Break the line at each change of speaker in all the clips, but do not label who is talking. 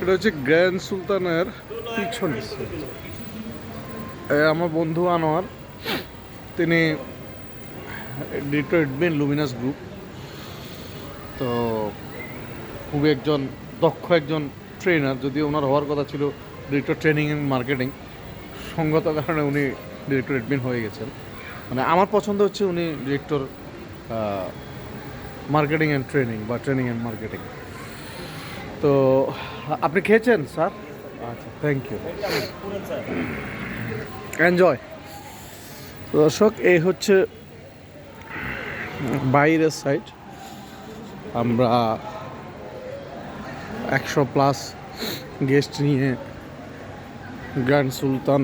এটা হচ্ছে গ্র্যান্ড সুলতানের পিছনে। আমার বন্ধু আনোয়ার, তিনি ডিট্রয়েট লুমিনাস গ্রুপ। তো খুবই একজন, দক্ষ একজন ট্রেনার যদিও ওনার হওয়ার কথা ছিল ডিরেক্টর ট্রেনিং অ্যান্ড মার্কেটিং সঙ্গত কারণে উনি ডিরেক্টর এডমিন হয়ে গেছেন। মানে আমার পছন্দ হচ্ছে উনি ডিরেক্টর মার্কেটিং অ্যান্ড ট্রেনিং বা ট্রেনিং অ্যান্ড মার্কেটিং তো আপনি খেয়েছেন স্যার? আচ্ছা থ্যাংক ইউ এনজয় দর্শক এই হচ্ছে বাইরের সাইড আমরা একশো প্লাস গেস্ট নিয়ে grand Sultan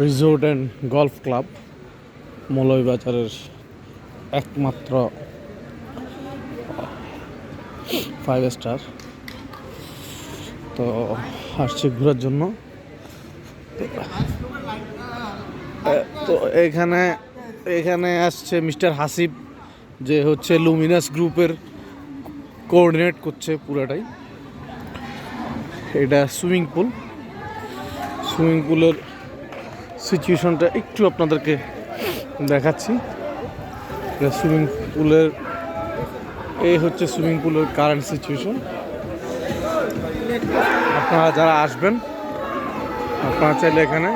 resort and golf club মলয়বাজারের একমাত্র ফাইভ স্টার তো আসছি ঘোরার জন্য। তো এখানে এখানে আসছে মিস্টার হাসিব, যে হচ্ছে লুমিনাস গ্রুপের কোঅর্ডিনেট করছে পুরাটাই। এটা সুইমিং পুল। সুইমিং পুলের সিচুয়েশনটা একটু আপনাদেরকে দেখাচ্ছি। সুইমিং পুলের এই হচ্ছে সুইমিং পুলের কারেন্ট সিচুয়েশন আপনারা যারা আসবেন, আপনারা চাইলে এখানে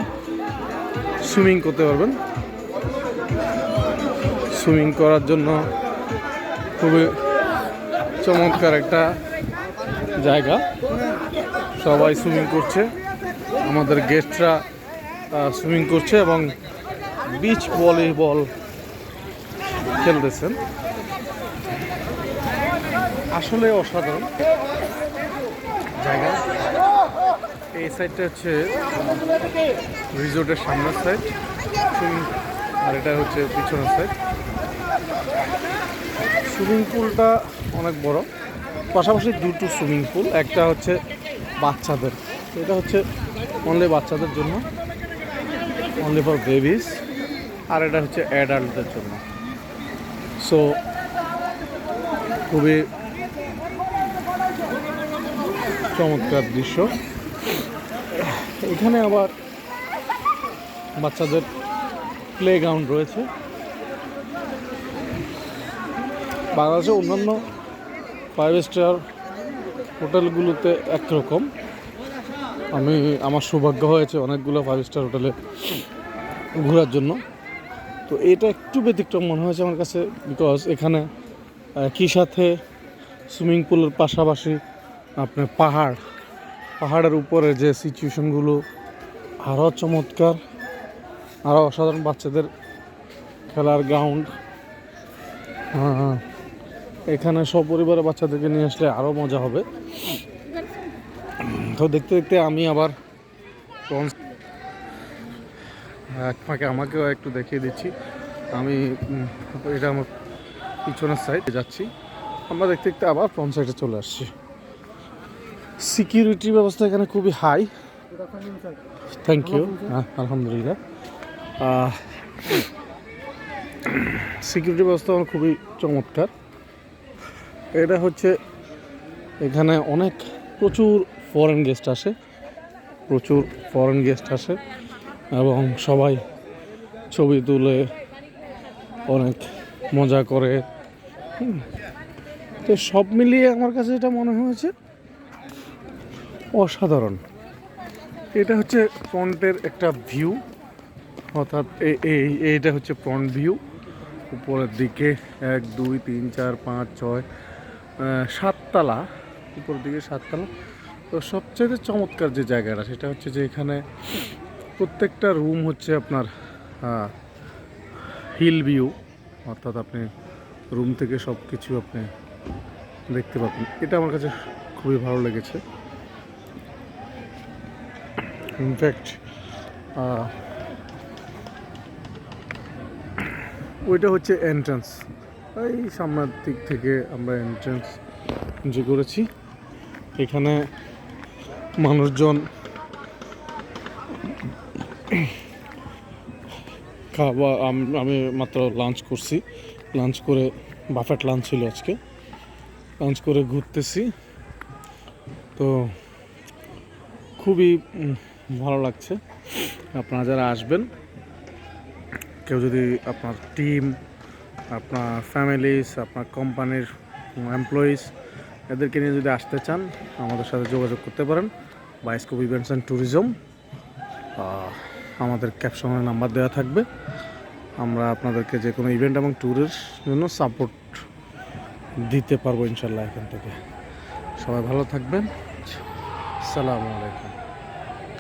সুইমিং করতে পারবেন। সুইমিং করার জন্য খুবই চমৎকার একটা জায়গা। সবাই সুইমিং করছে। আমাদের গেস্টরা সুইমিং করছে এবং বিচ ভলিবল খেলতেছেন। আসলে অসাধারণ জায়গা। এই সাইডটা হচ্ছে রিসোর্টের সামনের সাইড আর এটা হচ্ছে পিছনের সাইড সুইমিং পুলটা অনেক বড়। পাশাপাশি দুটো সুইমিং পুল, একটা হচ্ছে বাচ্চাদের। এটা হচ্ছে অনলি বাচ্চাদের জন্য। অনলি ফর বেবিস আর এটা হচ্ছে অ্যাডাল্টদের জন্য। সো খুবই চমৎকার দৃশ্য। এখানে আবার বাচ্চাদের প্লে গ্রাউন্ড রয়েছে। বাংলাদেশে অন্যান্য ফাইভ স্টার হোটেলগুলোতে একরকম। আমি, আমার সৌভাগ্য হয়েছে অনেকগুলো ফাইভ স্টার হোটেলে ঘোরার জন্য। তো এটা একটু ব্যতিক্রম মনে হয়েছে আমার কাছে বিকজ এখানে একই সাথে সুইমিং পুলের পাশাপাশি আপনার পাহাড়, পাহাড়ের উপরে যে সিচুয়েশনগুলো আরও চমৎকার আরও অসাধারণ বাচ্চাদের খেলার গ্রাউন্ড এখানে সপরিবারে বাচ্চাদেরকে নিয়ে আসলে আরও মজা হবে। তো দেখতে দেখতে আমি আবার এক ফাঁকে আমাকেও একটু দেখিয়ে দিচ্ছি। আমি এটা আমার পিছনের সাইডে যাচ্ছি। আমরা দেখতে দেখতে আবার ফ্রন্ট সাইডে চলে আসছি। সিকিউরিটি ব্যবস্থা এখানে খুবই হাই। থ্যাংক ইউ আলহামদুলিল্লাহ। সিকিউরিটি ব্যবস্থা আমার খুবই চমৎকার। এটা হচ্ছে এখানে অনেক প্রচুর ফরেন গেস্ট আসে। প্রচুর ফরেন গেস্ট আসে এবং সবাই ছবি তুলে অনেক মজা করে। তো সব মিলিয়ে আমার কাছে এটা মনে হয়েছে অসাধারণ। এটা হচ্ছে ফ্রন্টের একটা ভিউ, অর্থাৎ এই এইটা হচ্ছে ফ্রন্ট ভিউ। উপরের দিকে এক, দুই, তিন, চার, পাঁচ, ছয় সাততলা, উপরের দিকে সাততলা। তো সবচেয়ে চমৎকার যে জায়গাটা, সেটা হচ্ছে যে এখানে প্রত্যেকটা রুম হচ্ছে আপনার হিল ভিউ, অর্থাৎ আপনি রুম থেকে সব কিছু আপনি দেখতে পাবেন। এটা আমার কাছে খুবই ভালো লেগেছে। ইনফ্যাক্ট ওইটা হচ্ছে এন্ট্রান্স এই সামনের দিক থেকে আমরা এন্ট্রান্স যে করেছি, এখানে মানুষজন খাবার আমি মাত্র লাঞ্চ করছি। লাঞ্চ করে বাফেট লাঞ্চ ছিল আজকে। লাঞ্চ করে ঘুরতেছি। তো খুবই ভালো লাগছে। আপনারা যারা আসবেন, কেউ যদি আপনার টিম আপনার ফ্যামিলিস আপনার কোম্পানির এমপ্লয়িজ এদেরকে নিয়ে যদি আসতে চান, আমাদের সাথে যোগাযোগ করতে পারেন। বাইস্কোপ ইভেন্টস অ্যান্ড ট্যুরিজম আমাদের ক্যাপশনের নাম্বার দেওয়া থাকবে। আমরা আপনাদেরকে যে কোনো ইভেন্ট এবং ট্যুরের জন্য সাপোর্ট দিতে পারব ইনশাল্লাহ এখান থেকে। সবাই ভালো থাকবেন। সালামু আলাইকুম।